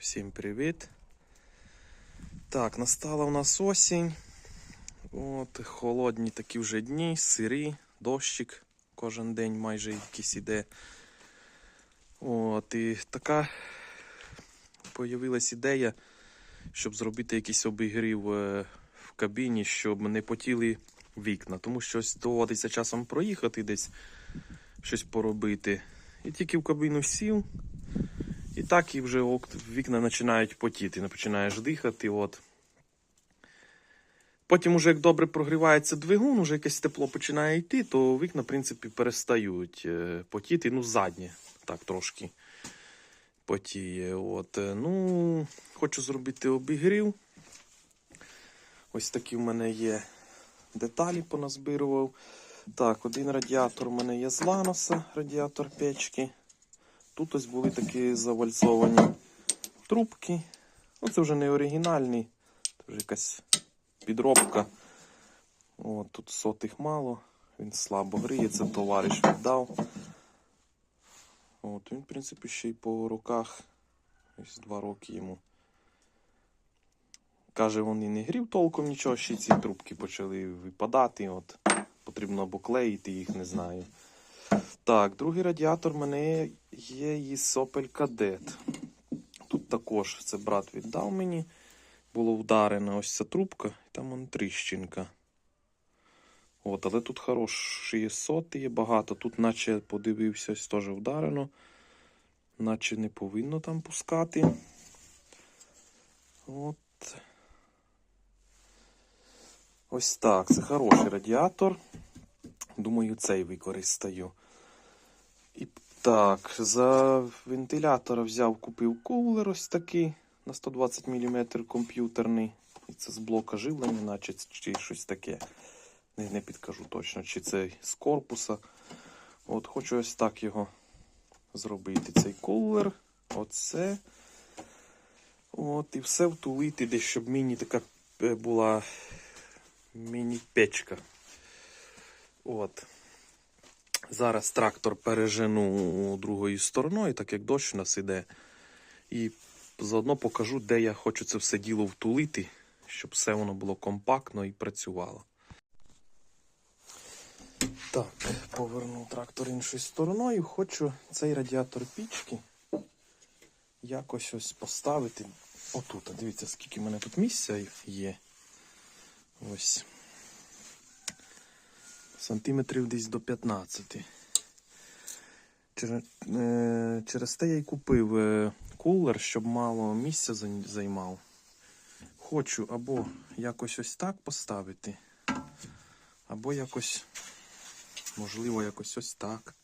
Всім привіт. Так, настала у нас осінь. От, холодні такі вже дні, сирі, дощик кожен день майже якийсь іде. От, і така появилась ідея, щоб зробити якийсь обігрів е, в кабіні, щоб не потіли вікна. Тому що доводиться часом проїхати десь, щось поробити. І тільки в кабіну сів, і так і вже вікна починають потіти, починаєш дихати. От. Потім, уже як добре прогрівається двигун, уже якесь тепло починає йти, то вікна, в принципі, перестають е, потіти. Ну, заднє, так трошки потіє. От. е, Ну, хочу зробити обігрів. Ось такі в мене є деталі поназбирував. Так, один радіатор у мене є з Ланоса, радіатор печки. Тут ось були такі завальцовані трубки. Ну, це вже не оригінальний, це вже якась підробка. От, тут сотих мало, він слабо гріє, це товариш віддав. От, він, в принципі, ще й по руках. Ось два роки йому. Каже, він і не грів толком нічого, ще ці трубки почали випадати. От, потрібно або клеїти їх, не знаю. Так, другий радіатор в мене є із Opel Kadett. Тут також це брат віддав мені. Було вдарено ось ця трубка, і там вон тріщинка. От, але тут хороші соти є багато. Тут, наче подивився, ось теж вдарено. Наче не повинно там пускати. От. Ось так. Це хороший радіатор. Думаю, цей використаю. Так, за вентилятора взяв, купив кулер ось такий на 120 мм комп'ютерний. І це з блока живлення, наче чи щось таке. Не, не підкажу точно, чи це з корпуса. От хочу ось так його зробити. Цей кулер. Оце. От, і все втулити, десь, щоб міні така е, була міні-печка. От. Зараз трактор пережену другою стороною, так як дощ у нас іде. І заодно покажу, де я хочу це все діло втулити, щоб все воно було компактно і працювало. Так, поверну трактор іншою стороною. Хочу цей радіатор пічки якось ось поставити. Отут. Дивіться, скільки в мене тут місця є. Ось. Сантиметрів десь до 15. Через, е, через те я й купив е, кулер, щоб мало місця займав. Хочу або якось ось так поставити, або якось, можливо, якось ось так.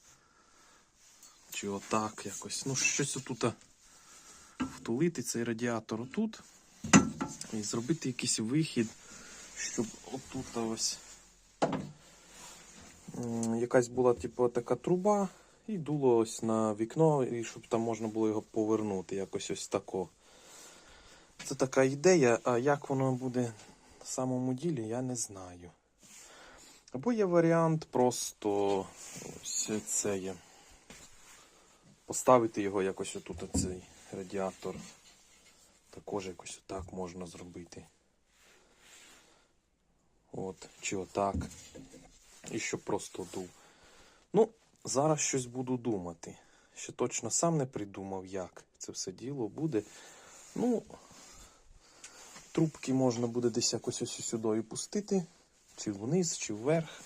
Чи отак якось. Ну, щось отут втулити цей радіатор отут. І зробити якийсь вихід, щоб отут ось якась була, типу, така труба, і дуло ось на вікно, і щоб там можна було його повернути, якось ось тако. Це така ідея, а як воно буде на самому ділі, я не знаю. Або є варіант просто ось це є. Поставити його якось отут, оцей радіатор. Також якось отак можна зробити. От, чи отак. І щоб просто дув. Ну, зараз щось буду думати. Ще точно сам не придумав, як це все діло буде. Ну, трубки можна буде десь якось ось сюди пустити, чи вниз, чи вверх.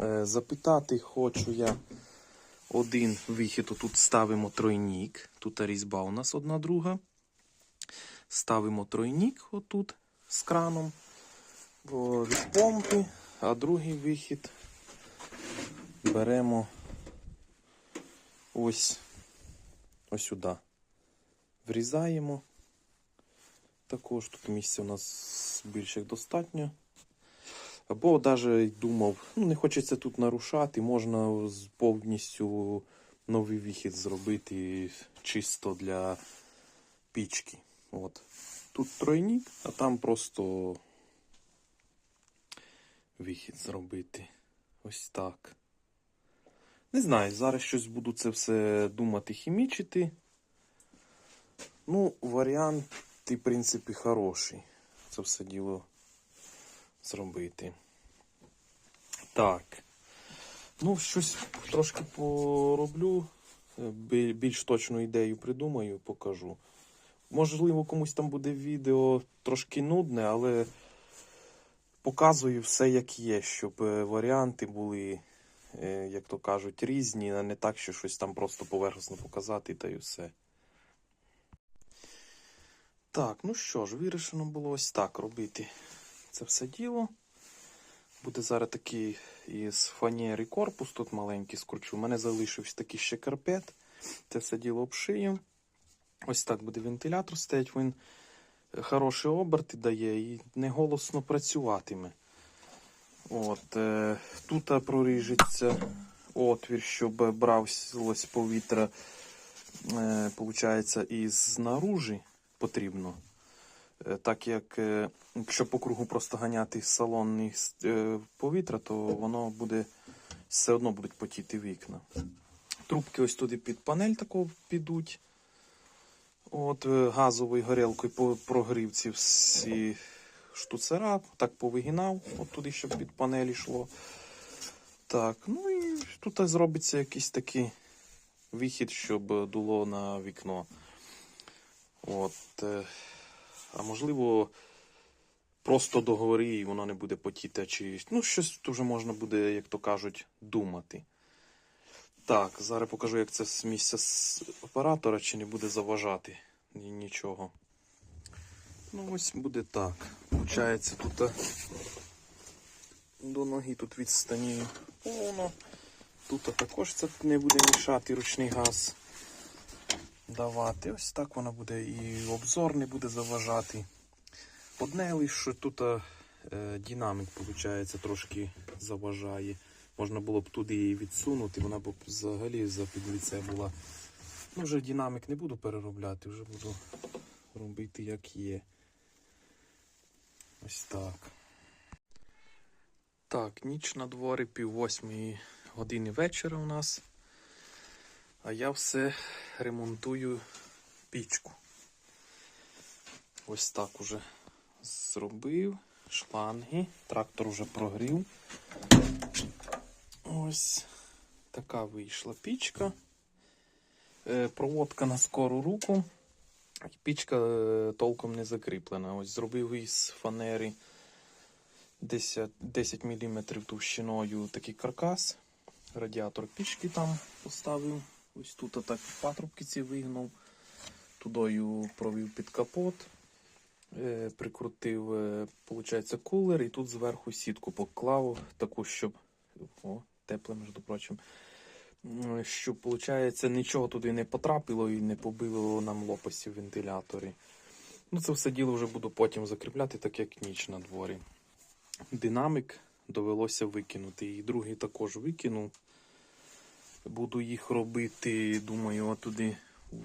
Е, запитати хочу я один вихід. Тут ставимо тройнік. Тут різьба у нас одна друга. Ставимо тройнік отут з краном о, від помпи, а другий вихід беремо ось ось сюди. Врізаємо. Також тут місця у нас більше достатньо. Або навіть думав, ну не хочеться тут нарушати, можна повністю новий вихід зробити чисто для пічки. От. Тут тройник, а там просто вихід зробити. Ось так. Не знаю, зараз щось буду це все думати, хімічити. Ну, варіант, в принципі, хороший. Це все діло зробити. Так. Ну, щось трошки пороблю. е, Більш точну ідею придумаю, покажу. Можливо, комусь там буде відео трошки нудне, але показую все як є, щоб е, варіанти були, е, як то кажуть, різні, а не так, що щось там просто поверхносно показати та й все. Так, ну що ж, вирішено було ось так робити це все діло. Буде зараз такий із фанери корпус, тут маленький скручу. У мене залишився такий ще карпет. Це все діло обшиємо. Ось так буде вентилятор стоять. Він хороші оберти дає і не голосно працюватиме. От, е, тут проріжеться отвір, щоб брався повітря, е, получається, із знаружі потрібно. Е, Так як е, якщо по кругу просто ганяти салонний е, повітря, то воно буде все одно будуть потіти вікна. Трубки ось туди під панель таку підуть. От е, газовою горілкою по прогрівці всі штуцера, так повигинав, от туди, щоб під панель йшло. Так, ну і тут зробиться якийсь такий вихід, щоб дуло на вікно. От. е, А можливо, просто договори і воно не буде потіти, чи ну, щось тут вже можна буде, як то кажуть, думати. Так, зараз покажу, як це з місця з оператора, чи не буде заважати ні- нічого. Ну, ось буде так. Получається, тут до ноги тут відстані повно. Тут також це не буде мішати ручний газ давати. Ось так воно буде і обзор не буде заважати. Одне лише, що тут е, динамік, виходить, трошки заважає. Можна було б туди її відсунути, вона б взагалі за підліце була. Ну, вже динамік не буду переробляти, вже буду робити як є. Ось так. Так, ніч на дворі, пів восьмої години вечора у нас. А я все ремонтую пічку. Ось так уже зробив. Шланги. Трактор уже прогрів. Ось така вийшла пічка. Е, Проводка на скору руку. Пічка е, толком не закріплена. Ось зробив із фанери 10, 10 мм товщиною такий каркас. Радіатор пічки там поставив. Ось тут отак патрубки ці вигнув. Тудою провів під капот. Е, Прикрутив, получається, кулер і тут зверху сітку поклав, таку, щоб. О, тепле, між прочим. М, Щоб, виходить, нічого туди не потрапило і не побило нам лопасті в вентиляторі. Ну, це все діло вже буду потім закріпляти, так як ніч на дворі. Динамік довелося викинути. І другий також викинув. Буду їх робити, думаю, отуди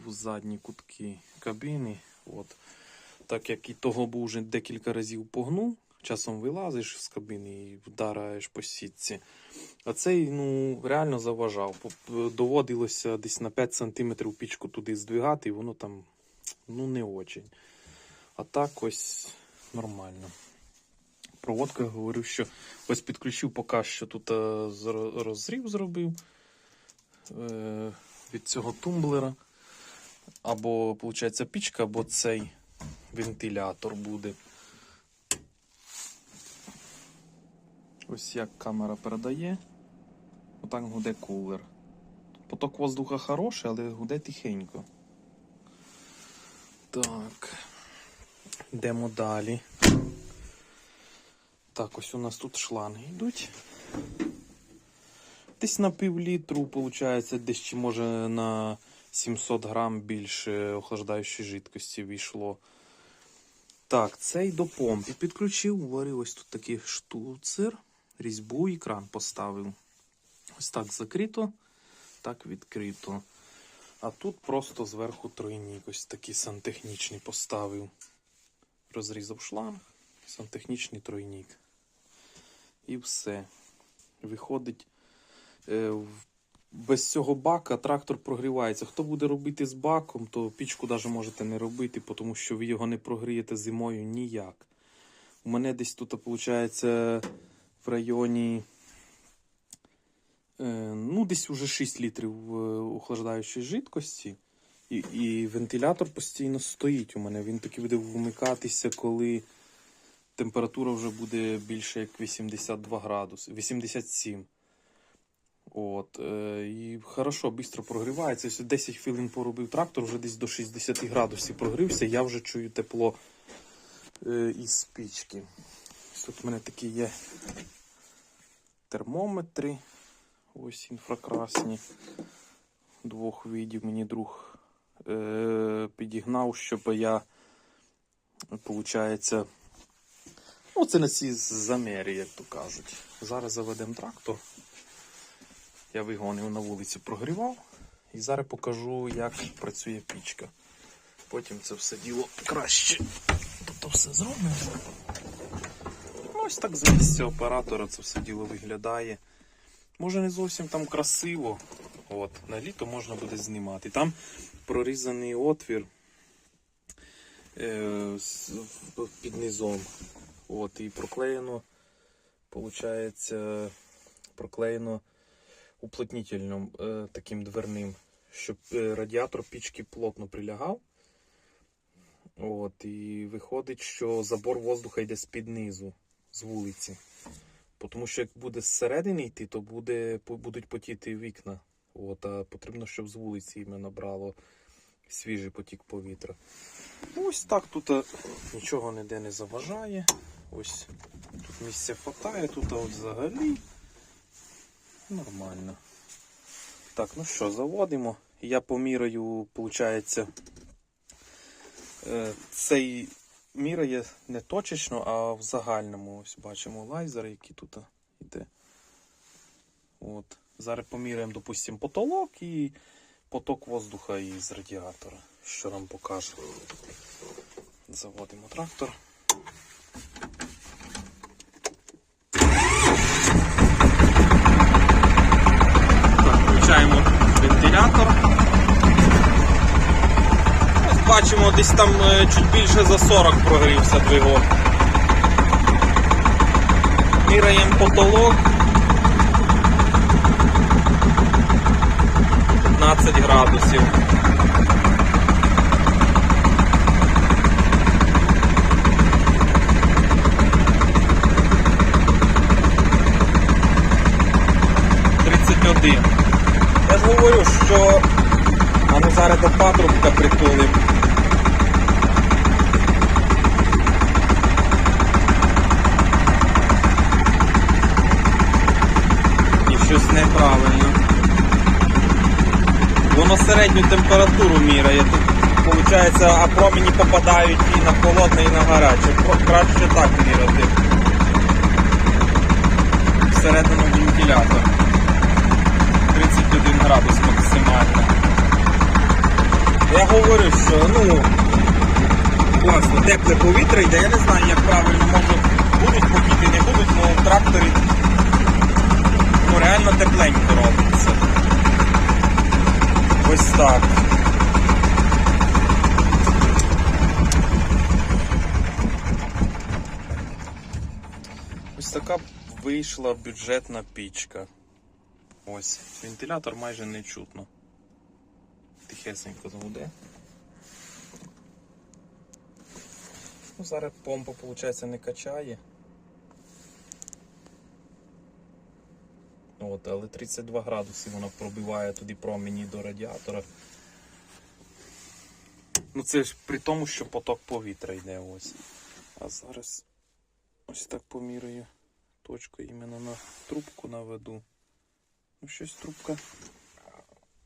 в задні кутки кабіни. От. Так як і того був вже декілька разів погнув, часом вилазиш з кабіни і вдараєш по сітці. А цей ну, реально заважав. Доводилося десь на 5 см пічку туди здвигати, і воно там ну, не очень. А так ось нормально. Проводка говорю, що ось підключив поки що тут е, розрив зробив е, від цього тумблера. Або, виходить, пічка, або цей вентилятор буде. Ось як камера передає. Отак гуде кулер. Поток воздуха хороший, але гуде тихенько. Так. Йдемо далі. Так, ось у нас тут шланги йдуть. Десь на пів літру, виходить, десь може на 700 грам більше охлаждаючої жидкості війшло. Так, цей до помпи підключив. Варив ось тут такий штуцер, різьбу і кран поставив. Ось так закрито, так відкрито. А тут просто зверху тройник, ось такий сантехнічний поставив. Розрізав шланг, сантехнічний тройник. І все. Виходить, е, без цього бака трактор прогрівається. Хто буде робити з баком, то пічку навіть можете не робити, тому що ви його не прогрієте зимою ніяк. У мене десь тут, виходить, в районі. е, Ну, десь уже 6 літрів е, охлаждаючої жидкості. І, і вентилятор постійно стоїть у мене. Він таки буде вмикатися, коли температура вже буде більше як 82 градуси, 87. От, е, і хорошо, швидко прогрівається. Ось 10 хвилин поробив трактор, вже десь до 60 градусів прогрівся. Я вже чую тепло із пічки. Тут у мене такі є термометри. Ось інфракрасні. Двох видів мені друг е, підігнав, щоб я, виходить, ну, це на ці заміри, як то кажуть. Зараз заведемо трактор. Я вигонив на вулицю, прогрівав. І зараз покажу, як працює пічка. Потім це все діло краще. Тобто все зробимо. Ось так з місця оператора це все діло виглядає. Може не зовсім там красиво. От, на літо можна буде знімати. Там прорізаний отвір е, під низом. От, і проклеєно, виходить, проклеєно уплотнітельним е, таким дверним, щоб е, радіатор пічки плотно прилягав. От, і виходить, що забор воздуха йде з-під низу, з вулиці. Тому що як буде зсередини йти, то буде, будуть потіти вікна. От, а потрібно, щоб з вулиці іменно брало свіжий потік повітря. Ну, ось так тут нічого ніде не заважає. Ось тут місця хватає, тут от взагалі нормально. Так, ну що, заводимо. Я поміряю, виходить, цей міряє не точечно, а в загальному. Ось бачимо лайзер, який тут йде. От. Зараз поміряємо, допустимо, потолок і поток воздуха із радіатора, що нам покаже. Заводимо трактор. Так, включаємо вентилятор. Ось бачимо, десь там е, чуть більше за 40 прогрівся двигун. Міряємо потолок. 15 градусів. Я ж говорю, що а ми зараз до патрубка притулим. І щось неправильно. Воно середню температуру міряє. Тут виходить, а промені попадають і на холодне, і на гаряче. Краще так міряти. Всередину вентилятор. 31 градус максимально. Я говорю, що ну класно, тепле повітря йде, я не знаю, як правильно може будуть потіти, не будуть, але в тракторі ну, реально тепленько робиться. Ось так. Ось така вийшла бюджетна пічка. Ось, вентилятор майже не чутно. Тихесенько загуде. Ну, зараз помпа, виходить, не качає. От, але 32 градуси вона пробиває туди промені до радіатора. Ну це ж при тому, що поток повітря йде ось. А зараз ось так поміряю точку іменно на трубку наведу. Ну щось трубка.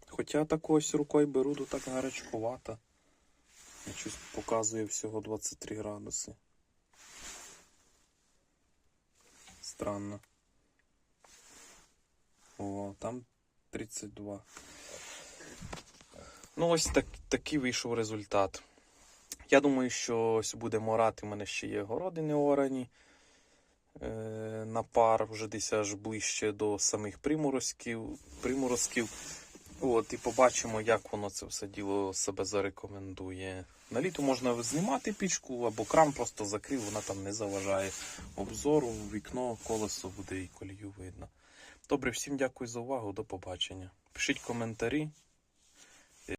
Хоча так ось рукою беру, то так гарячкувата. Щось показує всього 23 градуси. Странно. О, там 32. Ну, ось так, такий вийшов результат. Я думаю, що ось буде морати. У мене ще є городи не орані. е, на пар, вже десь аж ближче до самих приморозків. приморозків. От, і побачимо, як воно це все діло себе зарекомендує. На літо можна знімати пічку або кран просто закрив, вона там не заважає обзору, вікно, колесо буде і колію видно. Добре, всім дякую за увагу, до побачення. Пишіть коментарі,